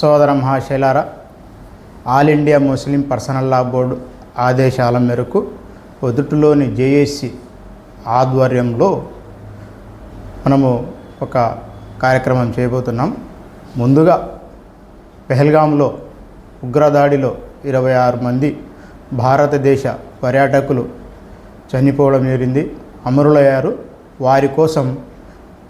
సోదర మహాశైలారా all India Muslim personal law board ఆదేశాల మేరకు పొదుటిలోని జేఏసి ఆధ్వర్యంలో మనము ఒక కార్యక్రమం చేయబోతున్నాం. ముందుగా పెహల్గాంలో ఉగ్రదాడిలో ఇరవై ఆరు మంది భారతదేశ పర్యాటకులు చనిపోవడం జరిగింది. అమరులయ్యారు. వారి కోసం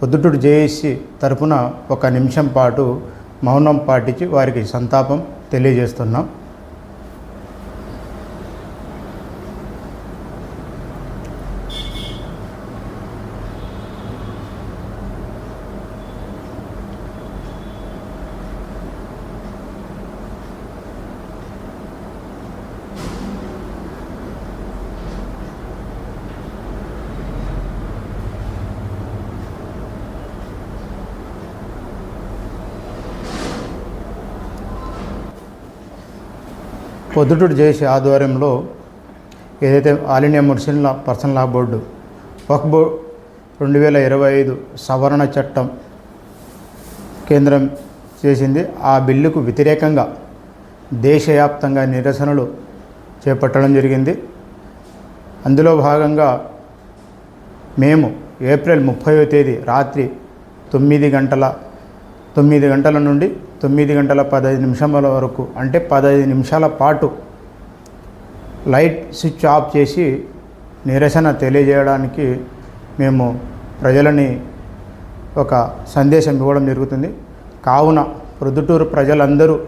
పొద్దుటూరు జేఏసీ తరపున ఒక నిమిషం పాటు మౌనం పాటించి వారికి సంతాపం తెలియజేస్తున్నాం. పొద్దుటూరు జేసీ ఆధ్వర్యంలో ఏదైతే all India Muslim law personal law board Waqf బో రెండు వేల ఇరవై ఐదు సవరణ చట్టం కేంద్రం చేసింది ఆ బిల్లుకు వ్యతిరేకంగా దేశవ్యాప్తంగా నిరసనలు చేపట్టడం జరిగింది. అందులో భాగంగా మేము ఏప్రిల్ ముప్పైవ తేదీ రాత్రి తొమ్మిది గంటల తొమ్మిది గంటల నుండి తొమ్మిది గంటల పదహైదు నిమిషాల వరకు అంటే పదహైదు నిమిషాల పాటు లైట్ స్విచ్ ఆఫ్ చేసి నిరసన తెలియజేయడానికి మేము ప్రజలని ఒక సందేశం ఇవ్వడం జరుగుతుంది. కావున ప్రొద్దుటూరు ప్రజలందరూ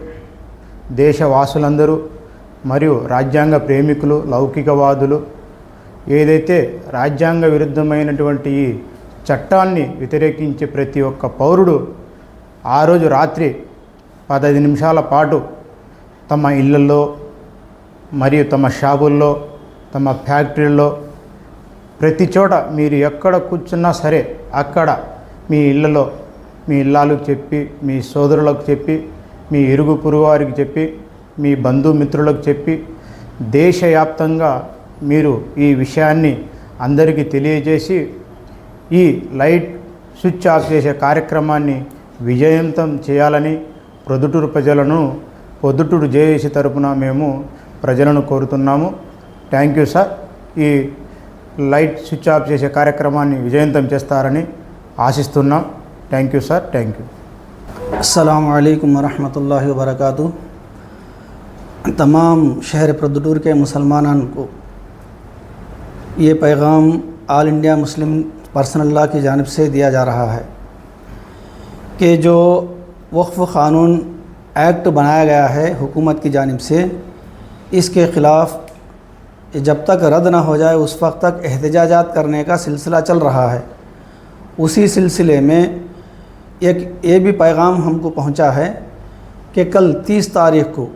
దేశవాసులందరూ మరియు రాజ్యాంగ ప్రేమికులు లౌకికవాదులు ఏదైతే రాజ్యాంగ విరుద్ధమైనటువంటి ఈ చట్టాన్ని వ్యతిరేకించే ప్రతి ఒక్క పౌరుడు ఆ రోజు రాత్రి పదహైదు నిమిషాల పాటు తమ ఇళ్ళల్లో మరియు తమ షాపుల్లో తమ ఫ్యాక్టరీల్లో ప్రతి చోట మీరు ఎక్కడ కూర్చున్నా సరే అక్కడ మీ ఇళ్ళలో మీ ఇళ్ళాలకు చెప్పి మీ సోదరులకు చెప్పి మీ ఇరుగు పొరుగు వారికి చెప్పి మీ బంధుమిత్రులకు చెప్పి దేశవ్యాప్తంగా మీరు ఈ విషయాన్ని అందరికీ తెలియజేసి ఈ లైట్ స్విచ్ ఆఫ్ చేసే కార్యక్రమాన్ని విజయవంతం చేయాలని ప్రొద్దుటూరు ప్రజలను పొద్దుటూరు జేఏసీ తరపున మేము ప్రజలను కోరుతున్నాము థ్యాంక్ యూ సార్ ఈ లైట్ స్విచ్ ఆఫ్ చేసే కార్యక్రమాన్ని విజయవంతం చేస్తారని ఆశిస్తున్నాం thank you sir thank you असलकम वरहमल वरक तमाम शहर प्रदूर के मुसलमान को ये पैगाम all India Muslim personal law की जानब से दिया जा रहा है کہ جو وقف قانون ایکٹ بنایا گیا ہے حکومت کی جانب سے، اس کے خلاف جب تک رد نہ ہو جائے، اس وقت تک احتجاجات کرنے کا سلسلہ چل رہا ہے۔ اسی سلسلے میں ایک، یہ بھی پیغام ہم کو پہنچا ہے کہ کل تیس تاریخ کو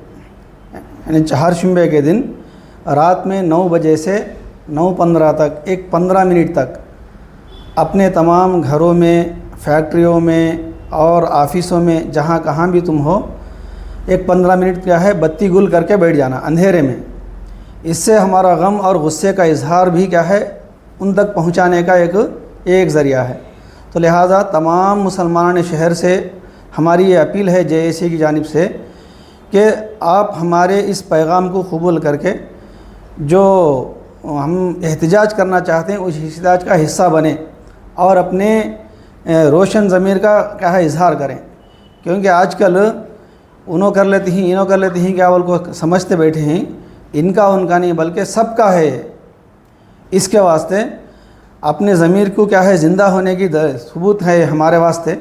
یعنی چہار شمبے کے دن رات میں نو بجے سے نو پندرہ تک، ایک پندرہ منٹ تک اپنے تمام گھروں میں، فیکٹریوں میں اور آفسوں میں جہاں کہاں بھی تم ہو، ایک پندرہ منٹ کیا ہے بتی گل کر کے بیٹھ جانا اندھیرے میں۔ اس سے ہمارا غم اور غصے کا اظہار بھی کیا ہے، ان تک پہنچانے کا ایک ایک ذریعہ ہے۔ تو لہٰذا تمام مسلمان شہر سے ہماری یہ اپیل ہے، جے اے سی کی جانب سے، کہ آپ ہمارے اس پیغام کو قبول کر کے جو ہم احتجاج کرنا چاہتے ہیں، اس احتجاج کا حصہ بنیں اور اپنے روشن ضمیر کا کیا ہے اظہار کریں۔ کیونکہ آج کل انہوں کر لیتے ہیں، انہوں کر لیتے ہیں، کیا بول کو سمجھتے بیٹھے ہیں۔ ان کا ان کا نہیں، بلکہ سب کا ہے۔ اس کے واسطے اپنے ضمیر کو کیا ہے، زندہ ہونے کی ثبوت ہے ہمارے واسطے۔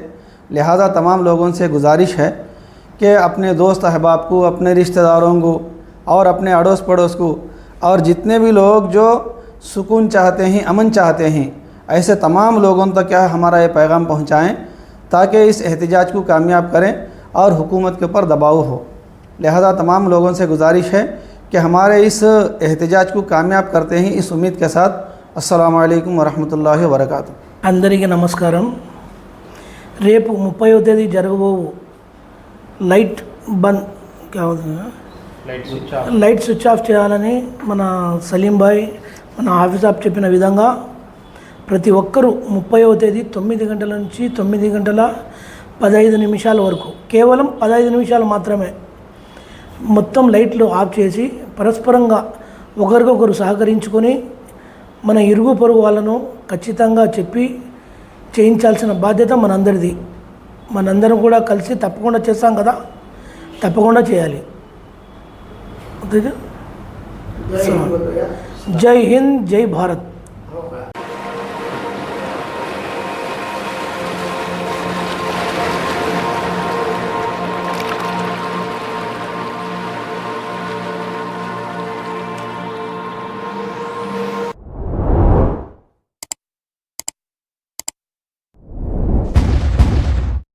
لہٰذا تمام لوگوں سے گزارش ہے کہ اپنے دوست احباب کو، اپنے رشتہ داروں کو اور اپنے اڑوس پڑوس کو اور جتنے بھی لوگ جو سکون چاہتے ہیں، امن چاہتے ہیں ایسے تمام لوگوں تک کیا ہمارا یہ پیغام پہنچائیں تاکہ اس احتجاج کو کامیاب کریں اور حکومت کے اوپر دباؤ ہو۔ لہذا تمام لوگوں سے گزارش ہے کہ ہمارے اس احتجاج کو کامیاب کرتے ہیں اس امید کے ساتھ السلام علیکم ورحمۃ اللہ అస్సలం అయికం వరహమతుల్లా వరకాతు అందరికీ నమస్కారం రేపు لائٹ بند کیا ہوتا ہے لائٹ سوئچ آف۔ చేయాలని من سلیم بھائی من حافظ صاحب చెప్పిన విధంగా ప్రతి ఒక్కరూ ముప్పైవ తేదీ తొమ్మిది గంటల నుంచి తొమ్మిది గంటల పదహైదు నిమిషాల వరకు కేవలం పదహైదు నిమిషాలు మాత్రమే. మొత్తం లైట్లు ఆఫ్ చేసి పరస్పరంగా ఒకరికొకరు సహకరించుకొని మన ఇరుగు పొరుగు వాళ్ళను ఖచ్చితంగా చెప్పి చేయించాల్సిన బాధ్యత మనందరిది. మనందరం కూడా కలిసి తప్పకుండా చేస్తాం కదా? తప్పకుండా చేయాలి? జై హింద్ జై భారత్.